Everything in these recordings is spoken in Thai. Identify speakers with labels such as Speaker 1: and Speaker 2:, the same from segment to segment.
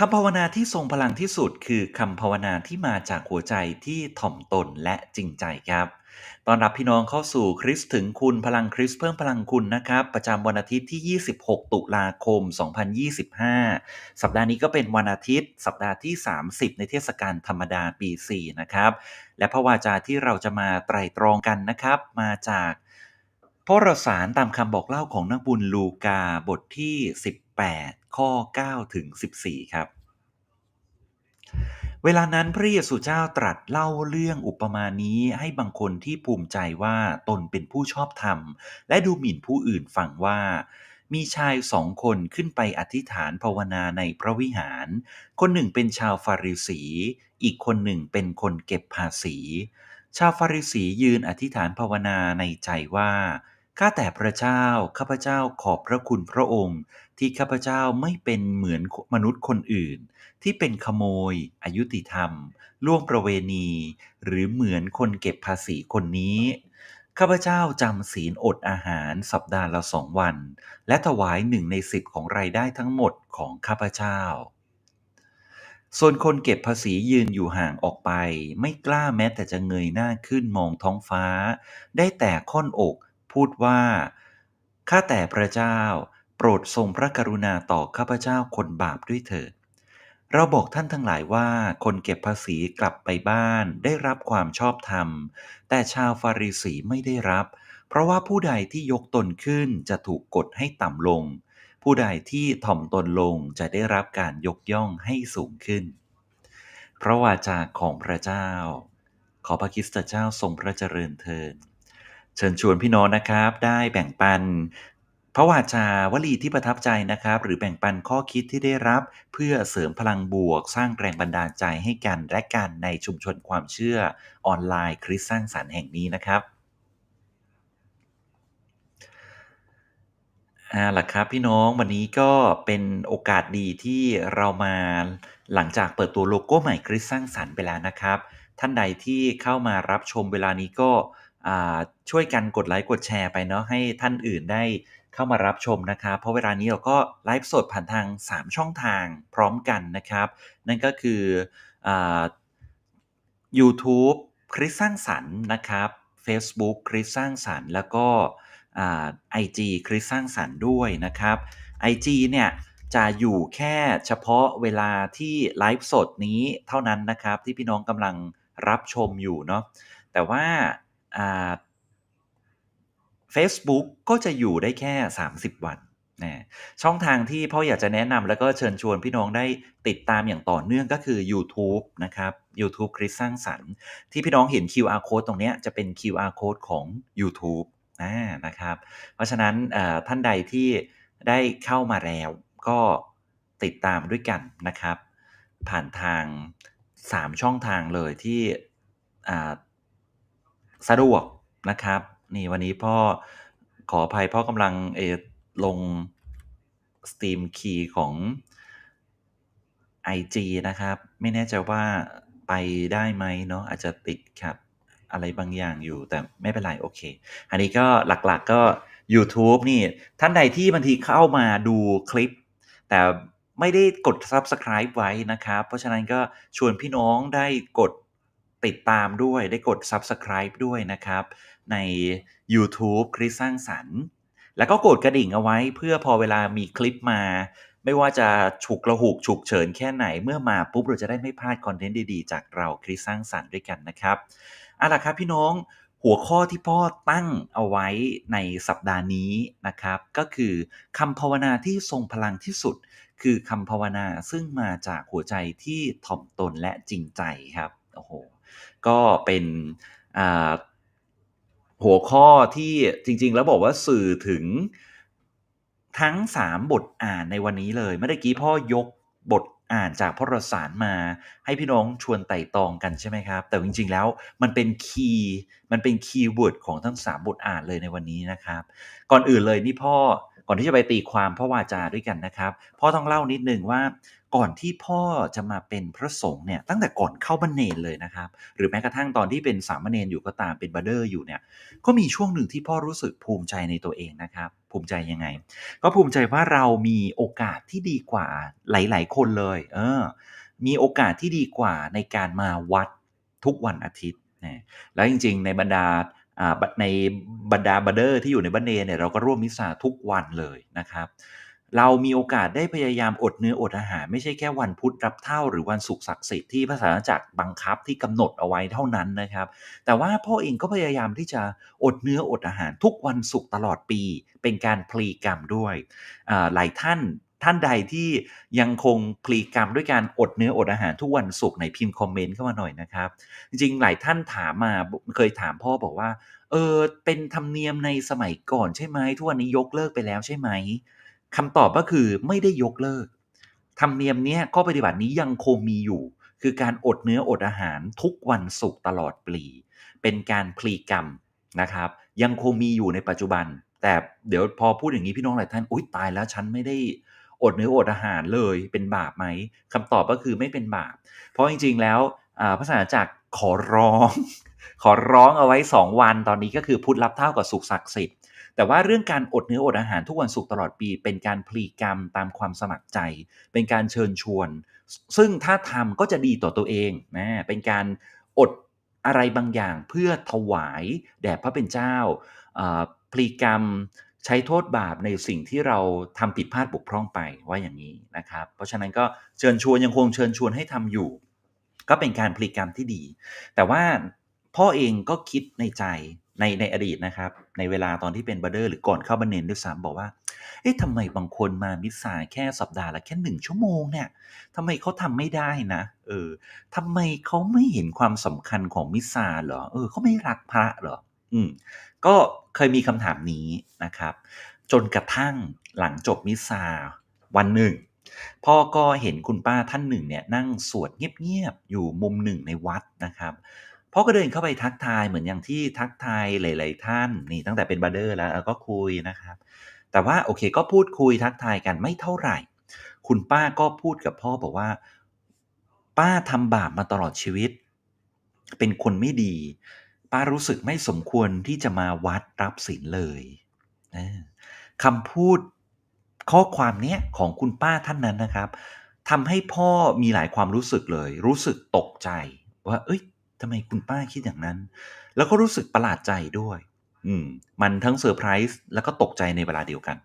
Speaker 1: คำภาวนาที่ทรงพลังที่สุดคือคำภาวนาที่มาจากหัวใจที่ถ่อมตนและจริงใจครับตอนรับพี่น้องเข้าสู่คริสต์ถึงคุณพลังคริสเพิ่มพลังคุณนะครับ ประจำวันอาทิตย์ที่ 26 ตุลาคม 2025 สัปดาห์นี้ก็เป็นวันอาทิตย์ สัปดาห์ที่ 30 ในเทศกาลธรรมดาปี 4 นะครับ และพระวาจาที่เราจะมาไตร่ตรองกันนะครับ มาจากพระรสารตามคำบอกเล่าของนักบุญลูกาบทที่ 18 ข้อ9ถึง14 ครับ เวลานั้นพระเยซูเจ้าตรัสเล่าเรื่องอุปมานี้ให้บางคนที่ภูมิใจว่าตนเป็นผู้ชอบธรรม และดูหมิ่นผู้อื่นฟังว่ามีชายสองคนขึ้นไปอธิษฐานภาวนาในพระวิหาร คนหนึ่งเป็นชาวฟาริสี อีกคนหนึ่งเป็นคนเก็บภาษี ชาวฟาริสียืนอธิษฐานภาวนาในใจว่า ข้าแต่พระเจ้า ข้าพเจ้าขอบพระคุณพระองค์ ที่ข้าพเจ้าไม่เป็นเหมือนมนุษย์คนอื่น ที่เป็นขโมย อายุติธรรม ล่วงประเวณี หรือเหมือนคนเก็บภาษีคนนี้ ข้าพเจ้าจำศีลอดอาหารสัปดาห์ละสองวัน และถวายหนึ่งในสิบของรายได้ทั้งหมดของข้าพเจ้า ส่วนคนเก็บภาษียืนอยู่ห่างออกไป ไม่กล้าแม้แต่จะเงยหน้าขึ้นมองท้องฟ้า ได้แต่ค่อนอก พูดว่า ข้าแต่พระเจ้า โปรดทรงพระกรุณาต่อข้าพเจ้าคนบาปด้วยเถิด เราบอกท่านทั้งหลายว่าคนเก็บภาษีกลับไปบ้านได้รับความชอบธรรม แต่ชาวฟาริสีไม่ได้รับ เพราะว่าผู้ใดที่ยกตนขึ้นจะถูกกดให้ต่ำลง ผู้ใดที่ถ่อมตนลงจะได้รับการยกย่องให้สูงขึ้น พระวาจาของพระเจ้าขอพระคิสตเจ้าทรงพระเจริญเทิน เชิญชวนพี่น้องนะครับ ได้แบ่งปันพระวาจาวลีที่ประทับใจนะครับ หรือแบ่งปันข้อคิดที่ได้รับ เพื่อเสริมพลังบวก สร้างแรงบันดาลใจให้กันและกันในชุมชนความเชื่อออนไลน์คริสต์สร้างสรรค์แห่งนี้นะครับอ่าล่ะครับพี่น้องวันนี้ก็เป็นโอกาสดีที่เรามาหลังจากเปิดตัวโลโก้ใหม่คริสต์สร้างสรรค์ไปแล้วนะครับ ท่านใดที่เข้ามารับชมเวลานี้ก็ ช่วยกันกดไลค์กดแชร์ไปเนาะให้ท่านอื่นได้เข้ามารับชมนะครับ เพราะเวลานี้เราก็ไลฟ์สดผ่านทาง 3 ช่องทางพร้อมกันนะครับ นั่นก็คืออ YouTube คริสสร้างสรรค์นะครับ Facebook คริสสร้างสรรค์ แล้วก็ไอจีคริสสร้างสรรค์ด้วยนะครับ IG เนี่ยจะอยู่แค่เฉพาะเวลาที่ไลฟ์สดนี้เท่านั้นนะครับ ที่พี่น้องกำลังรับชมอยู่เนาะแต่ว่า Facebook ก็จะอยู่ได้แค่ 30 วันนะช่องทางที่พ่ออยากจะแนะนำแล้วก็เชิญชวนพี่น้องได้ติดตามอย่างต่อเนื่องก็คือ YouTube นะครับ YouTube คริสต์สร้างสรรค์ที่พี่น้องเห็น QR code ตรงนี้จะเป็น QR code ของ YouTube อ่านะครับ เพราะฉะนั้นท่านใดที่ได้เข้ามาแล้วก็ติดตามด้วยกันนะครับ ผ่านทาง 3 ช่องทางเลยที่ สะดวกนะครับ นี่วันนี้พ่อขออภัยพ่อกำลังเอลง Steam Key ของ IG นะครับ ไม่แน่ใจว่าไปได้ไหมเนาะอาจจะติดขัดอะไรบางอย่างอยู่แต่ไม่เป็นไรโอเค อันนี้ก็หลักๆก็ YouTube นี่ ท่านใดที่บางทีเข้ามาดูคลิป แต่ไม่ได้กด Subscribe ไว้นะครับ เพราะฉะนั้นก็ชวนพี่น้องได้กด ติดตามด้วยได้กด Subscribe ด้วยนะครับ ใน YouTube คริสสร้างสรรค์ แล้วก็กดกระดิ่งเอาไว้เพื่อพอเวลามีคลิปมา ไม่ว่าจะฉุกระหุกฉุกเฉินแค่ไหนเมื่อมาปุ๊บ เราจะได้ไม่พลาดคอนเทนต์ดีๆ จากเราคริสสร้างสรรค์ด้วยกันนะครับเอาล่ะครับพี่น้องหัวข้อที่พ่อตั้งเอาไว้ในสัปดาห์นี้นะครับ ก็คือคำภาวนาที่ทรงพลังที่สุด คือคำภาวนาซึ่งมาจากหัวใจที่ถ่อมตนและจริงใจครับโอ้โห ก็เป็นหัวข้อที่จริง ๆ แล้วบอกว่าสื่อถึงทั้ง 3 บทอ่านในวันนี้เลย เมื่อกี้พ่อยกบทอ่านจากพระวารสารมาให้พี่น้องชวนไต่ตองกันใช่ไหมครับ แต่จริง ๆ แล้วมันเป็นคีย์มันเป็นคีย์เวิร์ดของทั้ง 3 บทอ่านเลยในวันนี้นะครับ ก่อนอื่นเลยนี่พ่อก่อนที่จะไปตีความพระวาจาด้วยกันนะครับ พ่อต้องเล่านิดนึงว่า ก่อนที่พ่อจะมาเป็นพระสงฆ์เนี่ยตั้งแต่ก่อนเข้าบันเนนเลยนะครับ หรือแม้กระทั่งตอนที่เป็นสามเณรอยู่ก็ตามเป็นบัดเดอร์อยู่เนี่ยก็มีช่วงหนึ่งที่พ่อรู้สึกภูมิใจในตัวเองนะครับ ภูมิใจยังไง ก็ภูมิใจว่าเรามีโอกาสที่ดีกว่าหลาย ๆ คนเลย เออ มีโอกาสที่ดีกว่าในการมาวัดทุกวันอาทิตย์นะแล้วจริง ๆ ในบรรดาในบรรดาบัดเดอร์ที่อยู่ในบัดเนเนี่ยเราก็ร่วมมิสซาทุกวันเลยนะครับ เรามีโอกาสได้พยายามอดเนื้ออดอาหาร ไม่ใช่แค่วันพุธรับเท่าหรือวันศุกร์ศักดิ์สิทธิ์ที่พระศาสนาจักรบังคับที่กำหนดเอาไว้เท่านั้นนะครับ แต่ว่าพ่อเองก็พยายามที่จะอดเนื้ออดอาหารทุกวันศุกร์ตลอดปี เป็นการพลีกรรมด้วยหลายท่านท่านใดที่ยังคงพลีกรรมด้วยการอดเนื้ออดอาหารทุกวันศุกร์ในพิมพ์คอมเมนต์เข้ามาหน่อยนะครับ จริงๆหลายท่านถามมาเคยถามพ่อบอกว่า เออเป็นธรรมเนียมในสมัยก่อนใช่ไหมทุกวันนี้ยกเลิกไปแล้วใช่ไหม คำตอบก็คือไม่ได้ยกเลิก ธรรมเนียมนี้ข้อปฏิบัตินี้ยังคงมีอยู่ คือการอดเนื้ออดอาหารทุกวันศุกร์ตลอดปี เป็นการพลีกรรมนะครับ ยังคงมีอยู่ในปัจจุบัน แต่เดี๋ยวพอพูดอย่างนี้พี่น้องหลายท่านอุ้ยตายแล้วฉันไม่ได้อดเนื้ออดอาหารเลยเป็นบาปไหมคำตอบก็คือไม่เป็นบาป เพราะจริงๆแล้วพระศาสนาจักรขอร้อง ขอร้องเอาไว้ 2 วันตอนนี้ก็คือพุทธรับเท่ากับสุขศักดิ์สิทธิ์ แต่ว่าเรื่องการอดเนื้ออดอาหารทุกวันศุกร์ตลอดปี เป็นการพลีกรรมตามความสมัครใจ เป็นการเชิญชวน ซึ่งถ้าทำก็จะดีต่อตัวเองนะเป็นการอดอะไรบางอย่างเพื่อถวายแด่พระเป็นเจ้าพลีกรรมใช้โทษบาปในสิ่งที่เราทำผิดพลาดบกพร่องไปว่าอย่างนี้นะครับ เพราะฉะนั้นก็เชิญชวนยังคงเชิญชวนให้ทำอยู่ ก็เป็นการพลีกรรมที่ดี แต่ว่าพ่อเองก็คิดในใจ ในในอดีตนะครับ ในเวลาตอนที่เป็นบัตเดอร์หรือก่อนเข้าบันเนนด้วยซ้ำบอกว่า เอ๊ะทำไมบางคนมามิสซาแค่สัปดาห์ละแค่หนึ่งชั่วโมงเนี่ยทำไมเขาทำไม่ได้นะ เออทำไมเขาไม่เห็นความสำคัญของมิสซาเหรอ เออเขาไม่รักพระเหรอ อืม ก็เคยมีคำถามนี้นะครับ จนกระทั่งหลังจบมิสซาวันหนึ่งพ่อก็เห็นคุณป้าท่านหนึ่งเนี่ยนั่งสวดเงียบๆอยู่มุมหนึ่งในวัดนะครับ พ่อก็เดินเข้าไปทักทายเหมือนอย่างที่ทักทายหลาย ๆ ท่านนี่ตั้งแต่เป็นบัดเดอร์แล้วก็คุยนะครับ แต่ว่าโอเคก็พูดคุยทักทายกันไม่เท่าไหร่ คุณป้าก็พูดกับพ่อบอกว่า ป้าทำบาปมาตลอดชีวิต เป็นคนไม่ดี ป้ารู้สึกไม่สมควรที่จะมาวัดรับศีลเลยคำพูดข้อความเนี้ยของคุณป้าท่านนั้นนะครับทำให้พ่อมีหลายความรู้สึกเลย รู้สึกตกใจ ว่า เอ้ย ทำไมคุณป้าคิดอย่างนั้น แล้วก็รู้สึกประหลาดใจด้วย อืม มันทั้งเซอร์ไพรส์แล้วก็ตกใจในเวลาเดียวกัน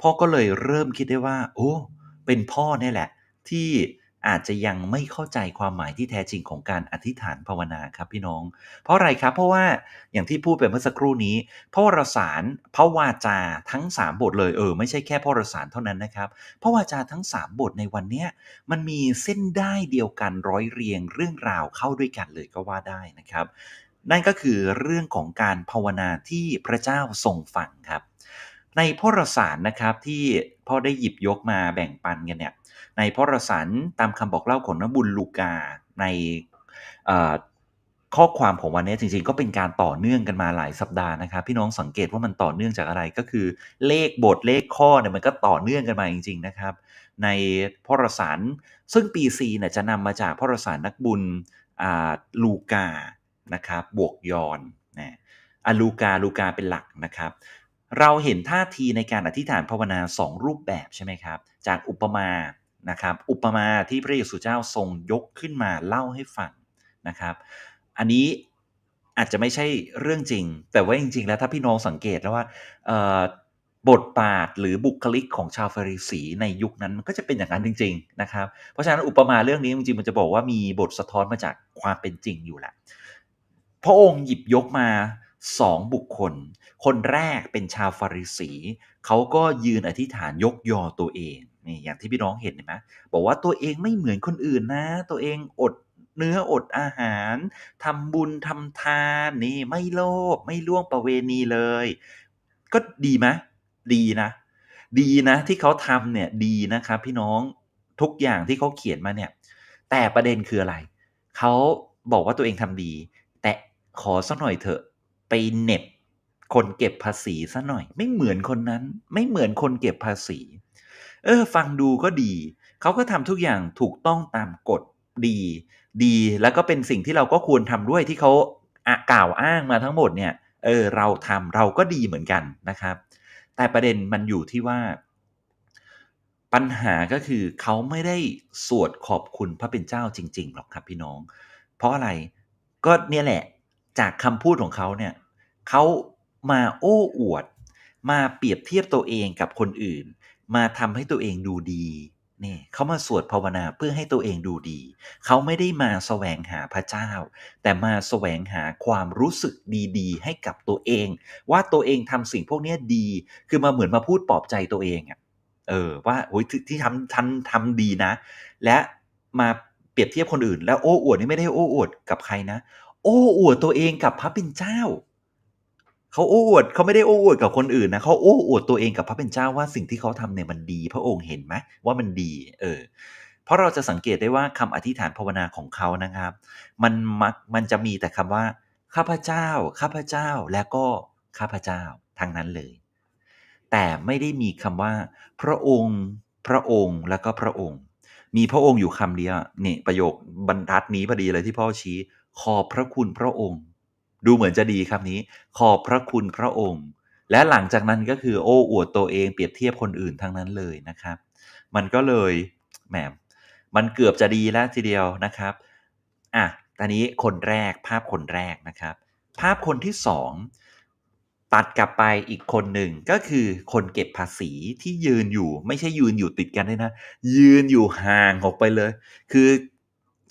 Speaker 1: พ่อก็เลยเริ่มคิดได้ว่า โอ้ เป็นพ่อเนี่ยแหละ ที่ อาจจะยังไม่เข้าใจความหมายที่แท้จริงของการอธิษฐานภาวนาครับพี่น้อง เพราะอะไรครับ เพราะว่าอย่างที่พูดไปเมื่อสักครู่นี้พระวรสารพระวาจาทั้ง 3 บทเลยเออไม่ใช่แค่พระวรสารเท่านั้นนะครับพระวาจาทั้ง 3 บทในวันเนี้ยมันมีเส้นได้เดียวกันร้อยเรียงเรื่องราวเข้าด้วยกันเลยก็ว่าได้นะครับ นั่นก็คือเรื่องของการภาวนาที่พระเจ้าทรงฟังครับในพระวรสารนะครับที่พ่อได้หยิบยกมาแบ่งปันกันเนี่ย ในพระสารตามคำบอกเล่าของนบุญลูกาในข้อความของวันนี้จริงๆ ก็เป็นการต่อเนื่องกันมาหลายสัปดาห์นะครับ พี่น้องสังเกตว่ามันต่อเนื่องจากอะไรก็คือ เลขบทเลขข้อเนี่ยมันก็ต่อเนื่องกันมาจริง ๆนะครับ ในพระสารซึ่งปีซีเนี่ยจะนำมาจากพระสารนักบุญลูกานะครับบวกยอนนะอลูกาลูกาเป็นหลักนะครับ เราเห็นท่าทีในการอธิษฐานภาวนา 2 รูปแบบใช่ไหมครับ จากอุปมา นะครับอุปมาที่พระเยซูเจ้าทรงยกขึ้นมาเล่าให้ฟังนะครับ อันนี้อาจจะไม่ใช่เรื่องจริง แต่ว่าจริง ๆ แล้วถ้าพี่น้องสังเกตแล้วว่าบทบาทหรือบุคลิกของชาวฟาริสีในยุคนั้นมันก็จะเป็นอย่างนั้นจริง ๆ นะครับ เพราะฉะนั้นอุปมาเรื่องนี้จริงๆมันจะบอกว่ามีบทสะท้อนมาจากความเป็นจริงอยู่แหละพระองค์หยิบยกมา สองบุคคล คนแรกเป็นชาวฟาริสี เขาก็ยืนอธิษฐานยกยอตัวเองนี่อย่างที่พี่น้องเห็นนไหมบอกว่าตัวเองไม่เหมือนคนอื่นนะ ตัวเองอดเนื้ออดอาหารทำบุญทำทานนี่ไม่โลภไม่ล่วงประเวณีเลย ก็ดีไหมดีนะ ดีนะที่เขาทำเนี่ยดีนะครับพี่น้องทุกอย่างที่เขาเขียนมาเนี่ยแต่ประเด็นคืออะไร เขาบอกว่าตัวเองทำดี แต่ขอสักหน่อยเถอะ ไปเน็บคนเก็บภาษีซะหน่อย ไม่เหมือนคนนั้น ไม่เหมือนคนเก็บภาษี เออ ฟังดูก็ดี เขาก็ทำทุกอย่างถูกต้องตามกฎดี ดี แล้วก็เป็นสิ่งที่เราก็ควรทำด้วยที่เขากล่าวอ้างมาทั้งหมดเนี่ย เออ เราทำเราก็ดีเหมือนกันนะครับ แต่ประเด็นมันอยู่ที่ว่า ปัญหาก็คือเขาไม่ได้สวดขอบคุณพระเป็นเจ้าจริง ๆ หรอกครับพี่น้อง เพราะอะไร ก็เนี่ยแหละ จากคำพูดของเขาเนี่ยเขามาโอ้อวด มาเปรียบเทียบตัวเองกับคนอื่น มาทำให้ตัวเองดูดีนี่เขามาสวดภาวนาเพื่อให้ตัวเองดูดี เขาไม่ได้มาแสวงหาพระเจ้า แต่มาแสวงหาความรู้สึกดีๆ ให้กับตัวเอง ว่าตัวเองทำสิ่งพวกนี้ดี คือมาเหมือนมาพูดปลอบใจตัวเองอะเออว่าโอ้ยที่ที่ทำทำทำดีนะ และมาเปรียบเทียบคนอื่น แล้วโอ้อวดนี่ไม่ได้โอ้อวดกับใครนะ อ้อวดตัวเองกับพระเป็นเจ้าเขาโอ้อวดเขาไม่ได้โอ้อวดกับคนอื่นนะเขาโอ้อวดตัวเองกับพระเป็นเจ้าว่าสิ่งที่เขาทำเนี่ยมันดี พระองค์เห็นไหมว่ามันดี เออ เพราะเราจะสังเกตได้ว่าคำอธิษฐานภาวนาของเขานะครับ มันมักมันจะมีแต่คำว่า ข้าพเจ้า ข้าพเจ้าและก็ข้าพเจ้าทั้งนั้นเลย แต่ไม่ได้มีคำว่า พระองค์ พระองค์แล้วก็พระองค์ มีพระองค์อยู่คำเดียวนี่ประโยคบรรทัดนี้พอดีเลยที่พ่อชี้ ขอบพระคุณพระองค์ ดูเหมือนจะดีคำนี้ ขอบพระคุณพระองค์ และหลังจากนั้นก็คือโอ้อวดตัวเองเปรียบเทียบคนอื่นทั้งนั้นเลยนะครับ มันก็เลยแหมมันเกือบจะดีแล้วทีเดียวนะครับอะตอนนี้คนแรกภาพคนแรกนะครับ ภาพคนที่สองตัดกลับไปอีกคนหนึ่งก็คือคนเก็บภาษีที่ยืนอยู่ ไม่ใช่ยืนอยู่ติดกันด้วยนะ ยืนอยู่ห่างออกไปเลย คือ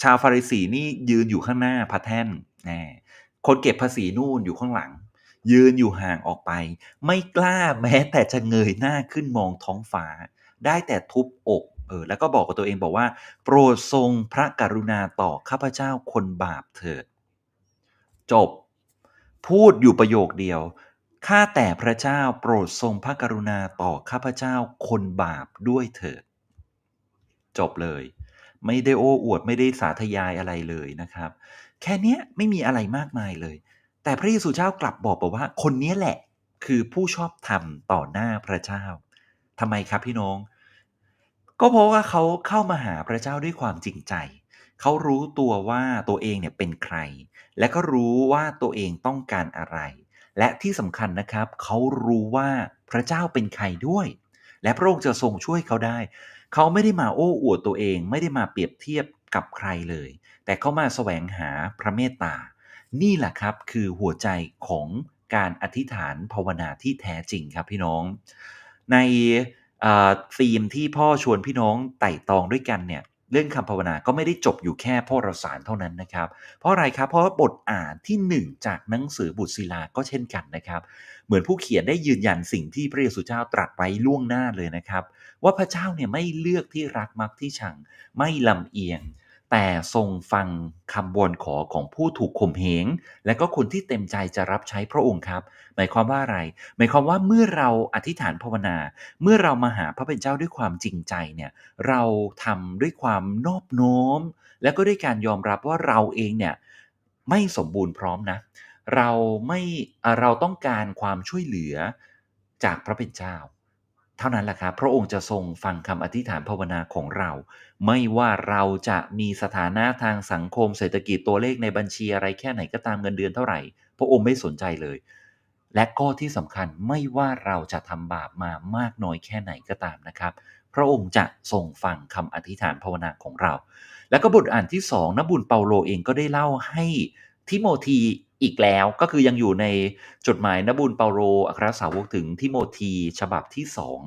Speaker 1: ชาวฟาริสีนี่ยืนอยู่ข้างหน้าพระแท่นแน่คนเก็บภาษีนู่นอยู่ข้างหลัง ยืนอยู่ห่างออกไป ไม่กล้าแม้แต่จะเงยหน้าขึ้นมองท้องฟ้า ได้แต่ทุบอกเออแล้วก็บอกกับตัวเองบอกว่า โปรดทรงพระกรุณาต่อข้าพเจ้าคนบาปเถิด จบ พูดอยู่ประโยคเดียวข้าแต่พระเจ้าโปรดทรงพระกรุณาต่อข้าพเจ้าคนบาปด้วยเถิด จบเลย ไม่ได้โอ้อวดไม่ได้สาธยายอะไรเลยนะครับ แค่นี้ไม่มีอะไรมากมายเลย แต่พระเยซูเจ้ากลับบอกบอกว่า คนนี้แหละคือผู้ชอบธรรมต่อหน้าพระเจ้าทำไมครับพี่น้อง ก็เพราะว่าเขาเข้ามาหาพระเจ้าด้วยความจริงใจ เขารู้ตัวว่าตัวเองเนี่ยเป็นใคร และก็รู้ว่าตัวเองต้องการอะไร และที่สำคัญนะครับ เขารู้ว่าพระเจ้าเป็นใครด้วย และพระองค์จะทรงช่วยเขาได้ เขาไม่ได้มาโอ้อวดตัวเอง ไม่ได้มาเปรียบเทียบกับใครเลย แต่เขามาแสวงหาพระเมตตา นี่แหละครับคือหัวใจของการอธิษฐานภาวนาที่แท้จริงครับพี่น้อง ในธีมที่พ่อชวนพี่น้องไต่ตองด้วยกันเนี่ยเรื่องคำภาวนาก็ไม่ได้จบอยู่แค่พ่อรสารเท่านั้นนะครับ เพราะอะไรครับเพราะบทอ่านที่ 1 จากหนังสือบุตรศิลาก็เช่นกันนะครับ เหมือนผู้เขียนได้ยืนยันสิ่งที่พระเยซูเจ้าตรัสไว้ล่วงหน้าเลยนะครับ ว่าพระเจ้าเนี่ยไม่เลือกที่รักมักที่ชัง ไม่ลำเอียง แต่ทรงฟังคำวนขอของผู้ถูกข่มเหง และก็คนที่เต็มใจจะรับใช้พระองค์ครับ หมายความว่าอะไร หมายความว่าเมื่อเราอธิษฐานภาวนา เมื่อเรามาหาพระเป็นเจ้าด้วยความจริงใจเนี่ย เราทำด้วยความนอบน้อมและก็ด้วยการยอมรับว่าเราเองเนี่ยไม่สมบูรณ์พร้อมนะ เราไม่เราต้องการความช่วยเหลือจากพระเป็นเจ้า เท่านั้นแหละครับ พระองค์จะทรงฟังคำอธิษฐานภาวนาของเรา ไม่ว่าเราจะมีสถานะทางสังคมเศรษฐกิจตัวเลขในบัญชีอะไรแค่ไหนก็ตามเงินเดือนเท่าไหร่ พระองค์ไม่สนใจเลย และก็ที่สำคัญไม่ว่าเราจะทำบาปมามากน้อยแค่ไหนก็ตามนะครับ พระองค์จะทรงฟังคำอธิษฐานภาวนาของเรา แล้วก็บทอ่านที่สองนบุญเปาโลเองก็ได้เล่าให้ทิโมธี อีกแล้วก็คือยังอยู่ในจดหมายนบุญเปาโลอัครสาวกถึงทิโมธีฉบับที่สอง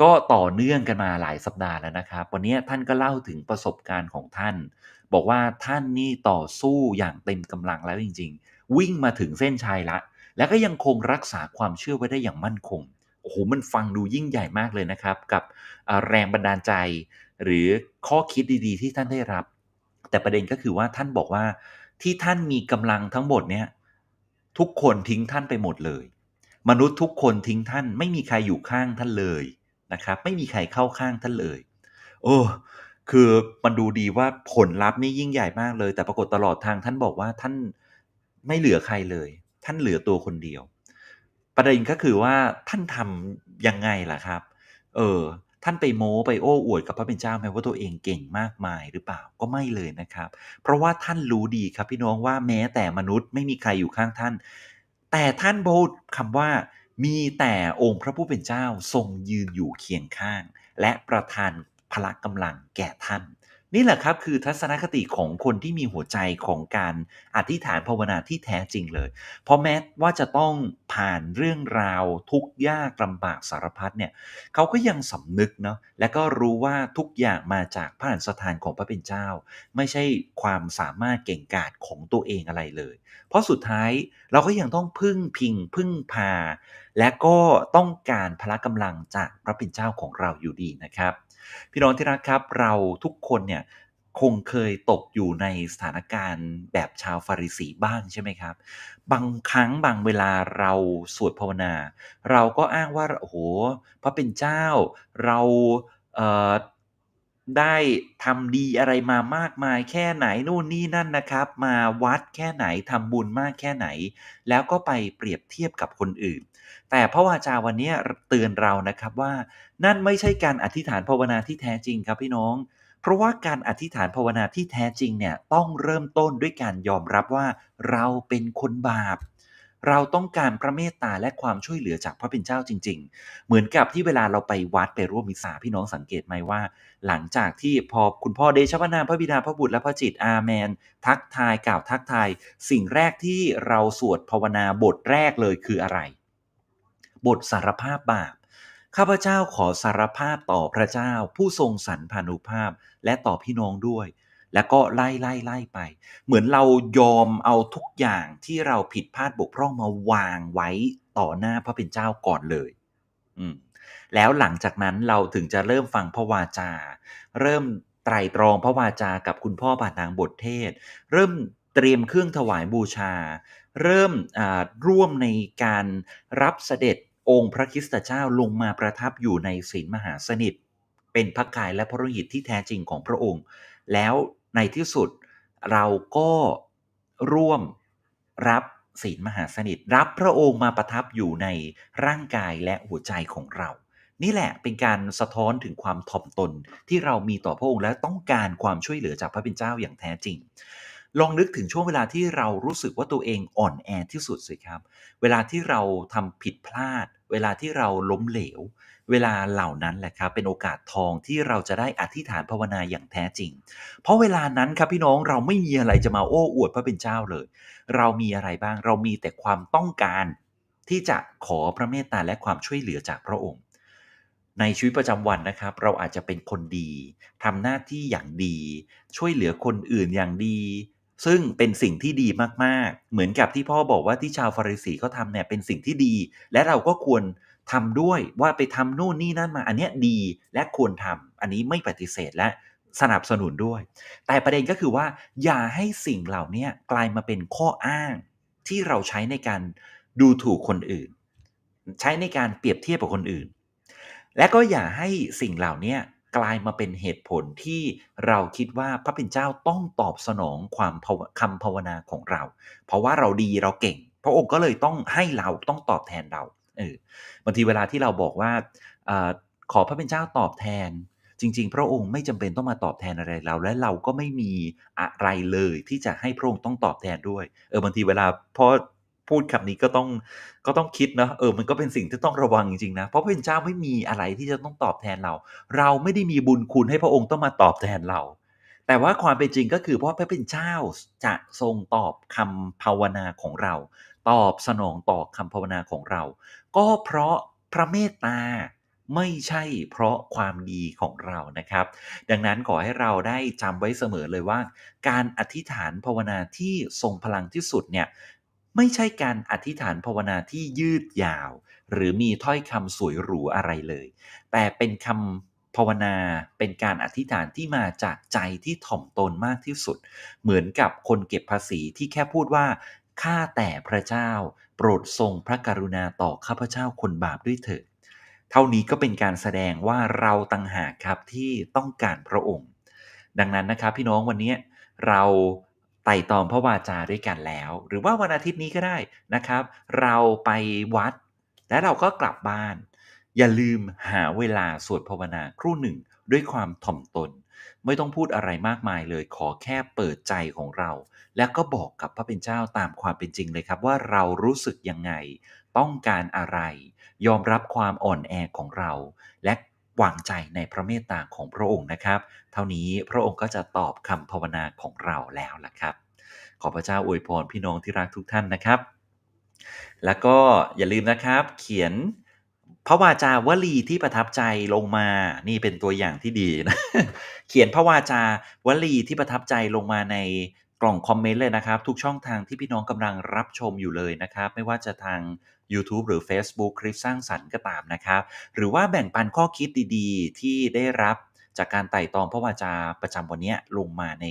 Speaker 1: ก็ต่อเนื่องกันมาหลายสัปดาห์แล้วนะครับ วันนี้ท่านก็เล่าถึงประสบการณ์ของท่าน บอกว่าท่านนี่ต่อสู้อย่างเต็มกำลังแล้วจริง ๆ วิ่งมาถึงเส้นชัยละ แล้วก็ยังคงรักษาความเชื่อไว้ได้อย่างมั่นคงโอ้โหมันฟังดูยิ่งใหญ่มากเลยนะครับ กับแรงบันดาลใจ หรือข้อคิดดีๆ ที่ท่านได้รับ แต่ประเด็นก็คือว่าท่านบอกว่า ที่ท่านมีกำลังทั้งหมดเนี่ยทุกคนทิ้งท่านไปหมดเลย มนุษย์ทุกคนทิ้งท่าน ไม่มีใครอยู่ข้างท่านเลยนะครับ ไม่มีใครเข้าข้างท่านเลย โอ้คือมันดูดีว่าผลลัพธ์นี่ยิ่งใหญ่มากเลย แต่ปรากฏตลอดทางท่านบอกว่าท่านไม่เหลือใครเลย ท่านเหลือตัวคนเดียว ประเด็นก็คือว่าท่านทำยังไงล่ะครับ เออ ท่านไปโม้ไปโอ้อวดกับพระเป็นเจ้าไหมว่าตัวเองเก่งมากมายหรือเปล่าก็ไม่เลยนะครับ เพราะว่าท่านรู้ดีครับพี่น้องว่าแม้แต่มนุษย์ไม่มีใครอยู่ข้างท่าน แต่ท่านพูดคำว่ามีแต่องค์พระผู้เป็นเจ้าทรงยืนอยู่เคียงข้าง และประทานพละกำลังแก่ท่าน นี่แหละครับคือทัศนคติของคนที่มีหัวใจของการอธิษฐานภาวนาที่แท้จริงเลย เพราะแม้ว่าจะต้องผ่านเรื่องราวทุกยากลำบากสารพัดเนี่ยเขาก็ยังสำนึกเนาะและก็รู้ว่าทุกอย่างมาจากพระหันสถานของพระเป็นเจ้า ไม่ใช่ความสามารถเก่งกาจของตัวเองอะไรเลย เพราะสุดท้ายเราก็ยังต้องพึ่งพิงพึ่งพา และก็ต้องการพละกำลังจากพระเป็นเจ้าของเราอยู่ดีนะครับ พี่น้องที่รักครับ เราทุกคนเนี่ยคงเคยตกอยู่ในสถานการณ์แบบชาวฟาริสีบ้างใช่ไหมครับ บางครั้งบางเวลาเราสวดภาวนา เราก็อ้างว่าโอ้โหพระเป็นเจ้าเราเได้ทำดีอะไรมามากมายแค่ไหนนู่นนี่นั่นนะครับ มาวัดแค่ไหนทำบุญมากแค่ไหน แล้วก็ไปเปรียบเทียบกับคนอื่น แต่พระวาจาวันนี้เตือนเรานะครับว่า นั่นไม่ใช่การอธิษฐานภาวนาที่แท้จริงครับพี่น้อง เพราะว่าการอธิษฐานภาวนาที่แท้จริงเนี่ยต้องเริ่มต้นด้วยการยอมรับว่าเราเป็นคนบาป เราต้องการพระเมตตาและความช่วยเหลือจากพระเป็นเจ้าจริง ๆ เหมือนกับที่เวลาเราไปวัดไปร่วมมิสซาพี่น้องสังเกตไหมว่า หลังจากที่พอคุณพ่อเดชะพระนามพระบิดาพระบุตรและพระจิตอาเมน ทักทายกล่าวทักทาย สิ่งแรกที่เราสวดภาวนาบทแรกเลยคืออะไร บทสารภาพบาป ข้าพเจ้าขอสารภาพต่อพระเจ้า ผู้ทรงสรรพานุภาพและต่อพี่น้องด้วย แล้วก็ไล่ไล่ไล่ไป เหมือนเรายอมเอาทุกอย่างที่เราผิดพลาดบกพร่องมาวางไว้ต่อหน้าพระเป็นเจ้าก่อนเลย อืมแล้วหลังจากนั้นเราถึงจะเริ่มฟังพระวาจา เริ่มไตรตรองพระวาจากับคุณพ่อบาทนางบทเทศ เริ่มเตรียมเครื่องถวายบูชา เริ่มร่วมในการรับเสด็จ องค์พระคริสตเจ้าลงมาประทับอยู่ในศีลมหาสนิท เป็นพระกายและพระโลหิตที่แท้จริงของพระองค์ แล้วในที่สุดเราก็ร่วมรับศีลมหาสนิท รับพระองค์มาประทับอยู่ในร่างกายและหัวใจของเรา นี่แหละเป็นการสะท้อนถึงความถ่อมตนที่เรามีต่อพระองค์และต้องการความช่วยเหลือจากพระเป็นเจ้าอย่างแท้จริง ลองนึกถึงช่วงเวลาที่เรารู้สึกว่าตัวเองอ่อนแอที่สุดสิครับ เวลาที่เราทำผิดพลาด เวลาที่เราล้มเหลว เวลาเหล่านั้นแหละครับ เป็นโอกาสทองที่เราจะได้อธิษฐานภาวนาอย่างแท้จริง เพราะเวลานั้นครับพี่น้องเราไม่มีอะไรจะมาโอ้อวดพระเป็นเจ้าเลย เรามีอะไรบ้าง เรามีแต่ความต้องการที่จะขอพระเมตตาและความช่วยเหลือจากพระองค์ ในชีวิตประจำวันนะครับ เราอาจจะเป็นคนดีทำหน้าที่อย่างดี ช่วยเหลือคนอื่นอย่างดี ซึ่งเป็นสิ่งที่ดีมากๆ เหมือนกับที่พ่อบอกว่าที่ชาวฟาริสีเขาทำเนี่ยเป็นสิ่งที่ดี และเราก็ควรทำด้วยว่าไปทำนู่นนี่นั่นมา อันเนี้ยดีและควรทำอันนี้ไม่ปฏิเสธและสนับสนุนด้วย แต่ประเด็นก็คือว่า อย่าให้สิ่งเหล่านี้กลายมาเป็นข้ออ้าง ที่เราใช้ในการดูถูกคนอื่น ใช้ในการเปรียบเทียบกับคนอื่น และก็อย่าให้สิ่งเหล่านี้ กลายมาเป็นเหตุผลที่เราคิดว่าพระเป็นเจ้าต้องตอบสนองความคำภาวนาของเรา เพราะว่าเราดีเราเก่ง พระองค์ก็เลยต้องให้เราต้องตอบแทนเราเออบางทีเวลาที่เราบอกว่าอขอพระเป็นเจ้าตอบแทน จริง ๆ พระองค์ไม่จำเป็นต้องมาตอบแทนอะไรเรา และเราก็ไม่มีอะไรเลยที่จะให้พระองค์ต้องตอบแทนด้วยเออบางทีเวลาพ่อ พูดคำนี้ก็ต้องก็ต้องคิดนะเออมันก็เป็นสิ่งที่ต้องระวังจริงๆนะ เพราะพระเป็นเจ้าไม่มีอะไรที่จะต้องตอบแทนเรา เราไม่ได้มีบุญคุณให้พระองค์ต้องมาตอบแทนเรา แต่ว่าความเป็นจริงก็คือเพราะพระเป็นเจ้าจะทรงตอบคำภาวนาของเรา ตอบสนองต่อคำภาวนาของเรา ก็เพราะพระเมตตาไม่ใช่เพราะความดีของเรานะครับ ดังนั้นขอให้เราได้จำไว้เสมอเลยว่า การอธิษฐานภาวนาที่ทรงพลังที่สุดเนี่ย ไม่ใช่การอธิษฐานภาวนาที่ยืดยาว หรือมีถ้อยคำสวยหรูอะไรเลย แต่เป็นคำภาวนาเป็นการอธิษฐานที่มาจากใจที่ถ่อมตนมากที่สุด เหมือนกับคนเก็บภาษีที่แค่พูดว่าข้าแต่พระเจ้า โปรดทรงพระกรุณาต่อข้าพเจ้าคนบาปด้วยเถิดเท่านี้ก็เป็นการแสดงว่าเราต่างหากครับที่ต้องการพระองค์ ดังนั้นนะครับพี่น้องวันนี้เรา ไต่ตองพระวาจาด้วยกันแล้ว หรือว่าวันอาทิตย์นี้ก็ได้นะครับ เราไปวัด และเราก็กลับบ้าน อย่าลืมหาเวลาสวดภาวนาครู่หนึ่งด้วยความถ่อมตน ไม่ต้องพูดอะไรมากมายเลย ขอแค่เปิดใจของเรา แล้วก็บอกกับพระเป็นเจ้าตามความเป็นจริงเลยครับ ว่าเรารู้สึกยังไง ต้องการอะไร ยอมรับความอ่อนแอของเรา และวางใจในพระเมตตาของพระองค์นะครับ เท่านี้พระองค์ก็จะตอบคำภาวนาของเราแล้วล่ะครับ ขอพระเจ้าอวยพรพี่น้องที่รักทุกท่านนะครับ แล้วก็อย่าลืมนะครับ เขียนพระวาจาวลีที่ประทับใจลงมา นี่เป็นตัวอย่างที่ดีนะ เขียนพระวาจาวลีที่ประทับใจลงมาในกล่องคอมเมนต์เลยนะครับ ทุกช่องทางที่พี่น้องกำลังรับชมอยู่เลยนะครับ ไม่ว่าจะทางยูทูบหรือเฟซบุ๊กคลิปสร้างสรรค์ก็ตามนะครับ หรือว่าแบ่งปันข้อคิดดีๆ ที่ได้รับ จากการไต่ตองพระวาจาประจำวันนี้ลงมาใน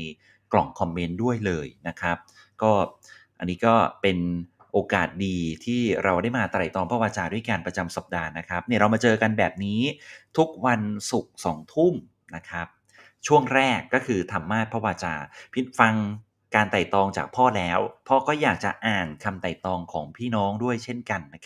Speaker 1: กล่องคอมเมนต์ด้วยเลยนะครับ ก็อันนี้ก็เป็นโอกาสดีที่เราได้มาไต่ตองพระวาจาด้วยกันประจำสัปดาห์นะครับเนี่ยเรามาเจอกันแบบนี้ทุกวันศุกร์2ทุ่มนะครับ ช่วงแรกก็คือธรรมาสพระวาจาพิฟังการไต่ตองจากพ่อแล้ว พ่อก็อยากจะอ่านคำไต่ตองของพี่น้องด้วยเช่นกันนะครับ